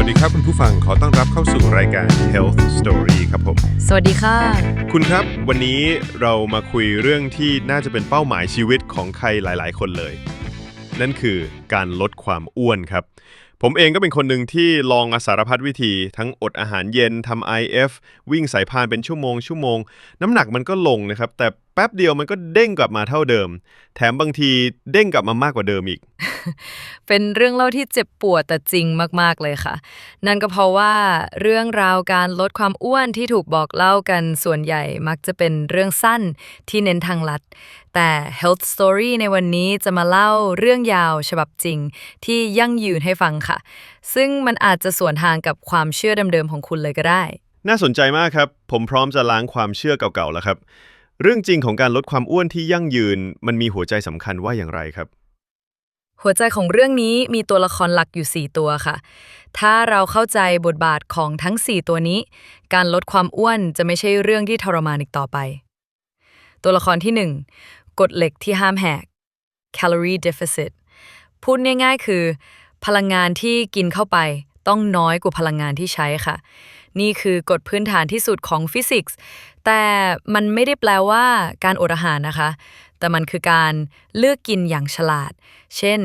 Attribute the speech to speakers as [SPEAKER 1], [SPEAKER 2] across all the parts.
[SPEAKER 1] วัสดีครับคุณผู้ฟังขอต้อนรับเข้าสู่รายการ Health Story ครับผม
[SPEAKER 2] สวัสดีค่ะ
[SPEAKER 1] คุณครับวันนี้เรามาคุยเรื่องที่น่าจะเป็นเป้าหมายชีวิตของใครหลาย ๆ คนเลย นั่นคือการลดความอ้วนครับ ผมเองก็เป็นคนหนึ่งที่ลองอาสารพัดวิธี ทั้งอดอาหารเย็นทำ IF วิ่งสายพานเป็นชั่วโมงชั่วโมง น้ำหนักมันก็ลงนะครับ แต่แป๊บเดียวมันก็เด้งกลับมาเท่าเดิม แถมบางทีเด้งกลับมามากกว่าเดิมอีก
[SPEAKER 2] เป็นเรื่องเล่าที่เจ็บปวดแต่จริงมากๆเลยค่ะ นั่นก็เพราะว่าเรื่องราวการลดความอ้วนที่ถูกบอกเล่ากันส่วนใหญ่มักจะเป็นเรื่องสั้นที่เน้นทางลัด แต่ Health Story ในวันนี้จะมาเล่าเรื่องยาวฉบับจริง ที่ยั่งยืนให้ฟังค่ะ ซึ่งมันอาจจะสวนทางกับความเชื่อเดิมๆของคุณเลยก็ได้
[SPEAKER 1] น่าสนใจมากครับ ผมพร้อมจะล้างความเชื่อเก่าๆแล้วครับเรื่องจริงของการลดความอ้วนที่ยั่งยืน มันมีหัวใจสำคัญว่าอย่างไรครับ
[SPEAKER 2] หัวใจของเรื่องนี้มีตัวละครหลักอยู่ 4 ตัวค่ะ ถ้าเราเข้าใจบทบาทของทั้ง 4 ตัวนี้ การลดความอ้วนจะไม่ใช่เรื่องที่ทรมานอีกต่อไป ตัวละครที่ 1กฎเหล็กที่ห้ามแหก calorie deficit พูดง่ายๆคือ พลังงานที่กินเข้าไปต้องน้อยกว่าพลังงานที่ใช้ค่ะ นี่คือกฎพื้นฐานที่สุดของฟิสิกส์ แต่มันไม่ได้แปลว่าการอดอาหารนะคะ แต่มันคือการเลือกกินอย่างฉลาด เช่น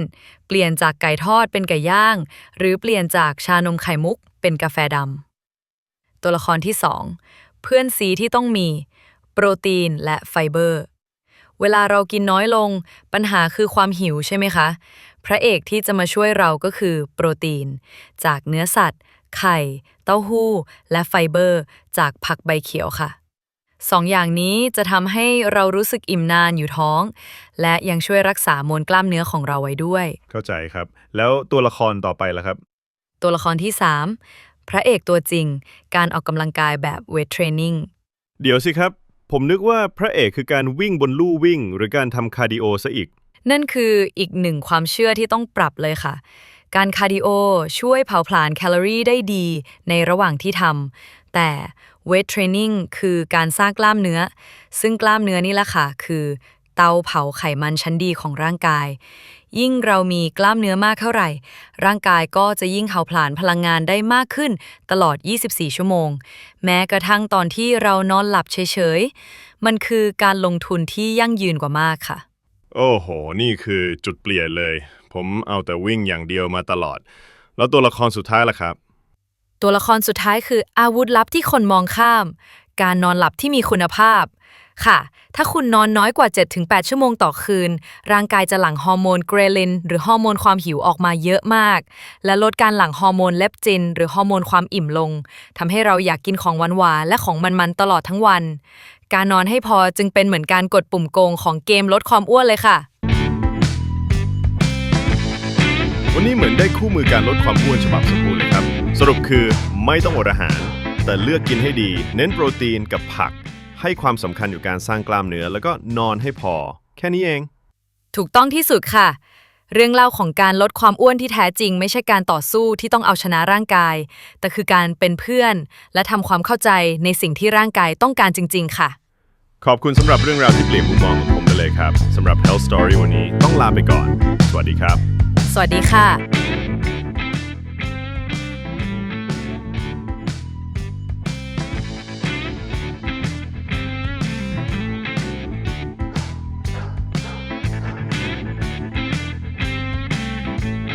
[SPEAKER 2] เปลี่ยนจากไก่ทอดเป็นไก่ย่าง หรือเปลี่ยนจากชานมไข่มุกเป็นกาแฟดำ ตัวละครที่ 2 เพื่อนซีที่ต้องมี โปรตีนและไฟเบอร์ เวลาเรากินน้อยลง ปัญหาคือความหิวใช่ไหมคะ พระเอกที่จะมาช่วยเราก็คือโปรตีน จากเนื้อสัตว์ ไข่ เต้าหู้ และไฟเบอร์ จากผักใบเขียวค่ะ สองอย่างนี้จะทำให้เรารู้สึกอิ่มนานอยู่ท้อง และยังช่วยรักษามวลกล้ามเนื้อของเราไว้ด้วย
[SPEAKER 1] เข้าใจครับ แล้วตัวละครต่อไปล่ะครับ
[SPEAKER 2] ตัวละครที่ 3 พระเอกตัวจริง การออกกำลังกายแบบเวทเทรนนิ่ง
[SPEAKER 1] เดี๋ยวสิครับ ผมนึกว่าพระเอกคือการวิ่งบนลู่วิ่ง หรือการทำคาร์ดิโอซะอีก
[SPEAKER 2] นั่นคืออีกหนึ่งความเชื่อที่ต้องปรับเลยค่ะการคาร์ดิโอช่วยเผาผลาญแคลอรี่ได้ดีในระหว่างที่ทำแต่ เวทเทรนนิ่งคือการสร้างกล้ามเนื้อ ซึ่งกล้ามเนื้อนี่แหละค่ะ คือเตาเผาไขมันชั้นดีของร่างกาย ยิ่งเรามีกล้ามเนื้อมากเท่าไหร่ ร่างกายก็จะยิ่งเผาผลาญพลังงานได้มากขึ้นตลอด 24 ชั่วโมง แม้กระทั่งตอนที่เรานอนหลับเฉยๆ มันคือการลงทุนที่ยั่งยืนกว่ามากค่ะ
[SPEAKER 1] โอ้โห นี่คือจุดเปลี่ยนเลย ผมเอาแต่วิ่งอย่างเดียวมาตลอด แล้วตัวละครสุดท้ายล่ะครับ
[SPEAKER 2] ตัวละครสุดท้ายคืออาวุธลับที่คนมองข้าม การนอนหลับที่มีคุณภาพ ค่ะ ถ้าคุณนอนน้อยกว่า 7-8 ชั่วโมงต่อคืน ร่างกายจะหลั่งฮอร์โมนเกรลิน หรือฮอร์โมนความหิวออกมาเยอะมาก และลดการหลั่งฮอร์โมนเลปจิน หรือฮอร์โมนความอิ่มลงทำให้เราอยากกินของหวานๆและของมันๆตลอดทั้งวัน การนอนให้พอจึงเป็นเหมือนการกดปุ่มโกงของเกมลดความอ้วนเลยค่ะ
[SPEAKER 1] วันนี้เหมือนได้คู่มือการลดความอ้วนฉบับสมบูรณ์เลยครับ สรุปคือไม่ต้องอดอาหาร แต่เลือกกินให้ดี เน้นโปรตีนกับผัก ให้ความสำคัญอยู่การสร้างกล้ามเนื้อ แล้วก็นอนให้พอ แค่นี้เอง
[SPEAKER 2] ถูกต้องที่สุดค่ะ เรื่องเล่าของการลดความอ้วนที่แท้จริง ไม่ใช่การต่อสู้ที่ต้องเอาชนะร่างกาย แต่คือการเป็นเพื่อน และทำความเข้าใจในสิ่งที่ร่างกายต้องการจริง ๆ ค่ะ
[SPEAKER 1] ขอบคุณสำหรับเรื่องราวที่เปลี่ยนมุมมองของผมไปเลยครับสำหรับ Health Story วันนี้ต้องลาไปก่อน สวัสดีครับ
[SPEAKER 2] สวัสดีค่ะ